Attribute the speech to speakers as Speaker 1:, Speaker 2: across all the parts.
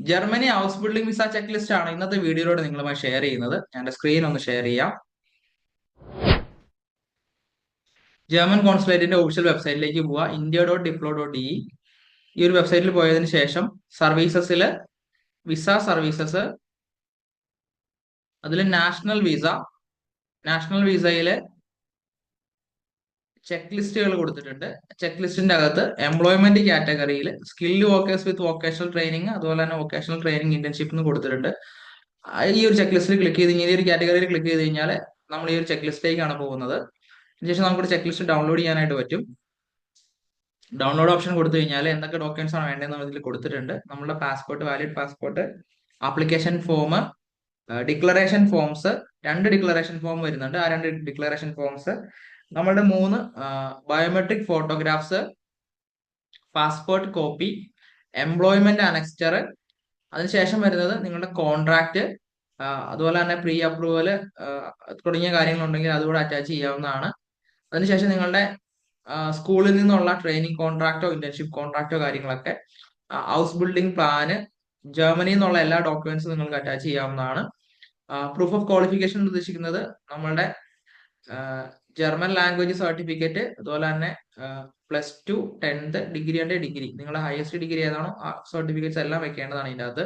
Speaker 1: Germany house building visa check list ആണ് ഇന്നത്തെ വീഡിയോയിലൂടെ നിങ്ങളുമായി ഷെയർ ചെയ്യുന്നത്. ഞാൻ സ്ക്രീൻ ഒന്ന് ഷെയർ ചെയ്യാം. ജർമ്മൻ കോൺസുലേറ്റിന്റെ ഒഫീഷ്യൽ വെബ്സൈറ്റിലേക്ക് പോവുക ഇന്ത്യ ഡോട്ട് ഡിപ്ലോ ഡോട്ട് ഇ ഈ ഒരു വെബ്സൈറ്റിൽ പോയതിന് ശേഷം സർവീസസിൽ വിസ സർവീസസ് അതിൽ നാഷണൽ വിസ നാഷണൽ വിസയിലെ ചെക്ക് ലിസ്റ്റുകൾ കൊടുത്തിട്ടുണ്ട്. ചെക്ക് ലിസ്റ്റിന്റെ അകത്ത് എംപ്ലോയ്മെന്റ് കാറ്റഗറിയിൽ skilled workers with vocational training അതുപോലെ തന്നെ വൊക്കേഷണൽ ട്രെയിനിങ് ഇന്റേൺഷിപ്പ് എന്ന് കൊടുത്തിട്ടുണ്ട്. ഈ ഒരു ചെക്ക് ലിസ്റ്റിൽ ക്ലിക്ക് ചെയ്ത് കഴിഞ്ഞാൽ ഒരു കാറ്റഗറിയിൽ ക്ലിക്ക് ചെയ്ത് കഴിഞ്ഞാൽ നമ്മൾ ഈ ഒരു ചെക്ക് ലിസ്റ്റിലേക്കാണ് പോകുന്നത്. അതിനുശേഷം നമുക്ക് ചെക്ക് ലിസ്റ്റ് ഡൗൺലോഡ് ചെയ്യാനായിട്ട് പറ്റും. ഡൗൺലോഡ് ഓപ്ഷൻ കൊടുത്തു കഴിഞ്ഞാൽ എന്തൊക്കെ ഡോക്യുമെന്റ്സ് ആണ് വേണ്ടതെന്ന് ഇതിൽ കൊടുത്തിട്ടുണ്ട്. നമ്മുടെ passport valid passport application form declaration forms രണ്ട് ഡിക്ലറേഷൻ ഫോം വരുന്നുണ്ട്. ആ രണ്ട് ഡിക്ലറേഷൻ ഫോംസ് നമ്മളുടെ മൂന്ന് biometric photographs passport copy employment annexure അതിനുശേഷം വരുന്നത് നിങ്ങളുടെ കോൺട്രാക്ട് അതുപോലെ തന്നെ പ്രീ അപ്രൂവൽ തുടങ്ങിയ കാര്യങ്ങളുണ്ടെങ്കിൽ അതുകൂടെ അറ്റാച്ച് ചെയ്യാവുന്നതാണ്. അതിനുശേഷം നിങ്ങളുടെ സ്കൂളിൽ നിന്നുള്ള ട്രെയിനിങ് കോൺട്രാക്റ്റോ ഇന്റേൺഷിപ്പ് കോൺട്രാക്റ്റോ കാര്യങ്ങളൊക്കെ ഹൗസ് ബിൽഡിംഗ് പ്ലാന് ജർമ്മനിയിൽ നിന്നുള്ള എല്ലാ ഡോക്യുമെന്റ്സും നിങ്ങൾക്ക് അറ്റാച്ച് ചെയ്യാവുന്നതാണ്. പ്രൂഫ് ഓഫ് ക്വാളിഫിക്കേഷൻ ഉദ്ദേശിക്കുന്നത് നമ്മളുടെ ജർമ്മൻ ലാംഗ്വേജ് സർട്ടിഫിക്കറ്റ് അതുപോലെ തന്നെ plus two tenth degree and degree നിങ്ങളുടെ ഹയസ്റ്റ് ഡിഗ്രി ഏതാണോ ആ സർട്ടിഫിക്കറ്റ്സ് എല്ലാം വെക്കേണ്ടതാണ് ഇതിന്റെ അകത്ത്.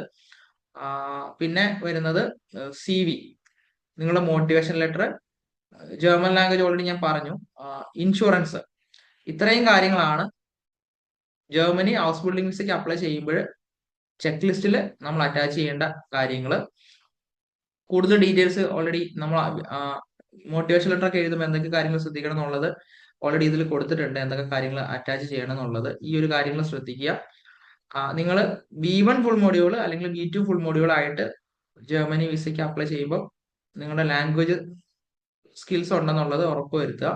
Speaker 1: പിന്നെ വരുന്നത് സി വി നിങ്ങളുടെ motivation letter German language already ഞാൻ പറഞ്ഞു. ഇൻഷുറൻസ് ഇത്രയും കാര്യങ്ങളാണ് ജർമ്മനി ഹൗസ് ബിൽഡിംഗ് വിസയ്ക്ക് അപ്ലൈ ചെയ്യുമ്പോൾ ചെക്ക് ലിസ്റ്റിൽ നമ്മൾ അറ്റാച്ച് ചെയ്യേണ്ട കാര്യങ്ങൾ കൂടുതൽ ഡീറ്റെയിൽസ് ഓൾറെഡി നമ്മൾ മോട്ടിവേഷൻ ലെറ്റർ ഒക്കെ എഴുതുമ്പോൾ എന്തൊക്കെ കാര്യങ്ങൾ ശ്രദ്ധിക്കണം എന്നുള്ളത് ഓൾറെഡി ഇതിൽ കൊടുത്തിട്ടുണ്ട്. എന്തൊക്കെ കാര്യങ്ങൾ അറ്റാച്ച് ചെയ്യണം എന്നുള്ളത് ഈ ഒരു കാര്യങ്ങൾ ശ്രദ്ധിക്കുക. നിങ്ങൾ ബി വൺ ഫുൾ മോഡ്യൂൾ അല്ലെങ്കിൽ ബി ടു ഫുൾ മോഡ്യൂൾ ആയിട്ട് ജർമ്മനി വിസയ്ക്ക് അപ്ലൈ ചെയ്യുമ്പോൾ നിങ്ങളുടെ ലാംഗ്വേജ് സ്കിൽസ് ഉണ്ടെന്നുള്ളത് ഉറപ്പുവരുത്തുക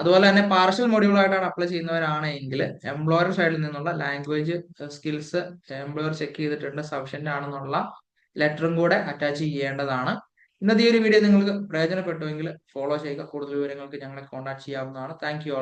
Speaker 1: അതുപോലെ തന്നെ പാർഷ്യൽ മോഡ്യൂൾ ആയിട്ടാണ് അപ്ലൈ ചെയ്യുന്നവരാണെങ്കിൽ എംപ്ലോയർ സൈഡിൽ നിന്നുള്ള ലാംഗ്വേജ് സ്കിൽസ് എംപ്ലോയർ ചെക്ക് ചെയ്തിട്ടുണ്ട്. സഫിഷ്യന്റ് ആണെന്നുള്ള ലെറ്ററും കൂടെ അറ്റാച്ച് ചെയ്യേണ്ടതാണ്. ഇന്നത്തെ ഈ ഒരു വീഡിയോ നിങ്ങൾക്ക് പ്രയോജനപ്പെട്ടുവെങ്കിൽ ഫോളോ ചെയ്യുക. കൂടുതൽ വിവരങ്ങൾക്ക് ഞങ്ങളെ കോൺടാക്ട് ചെയ്യാവുന്നതാണ്. Thank you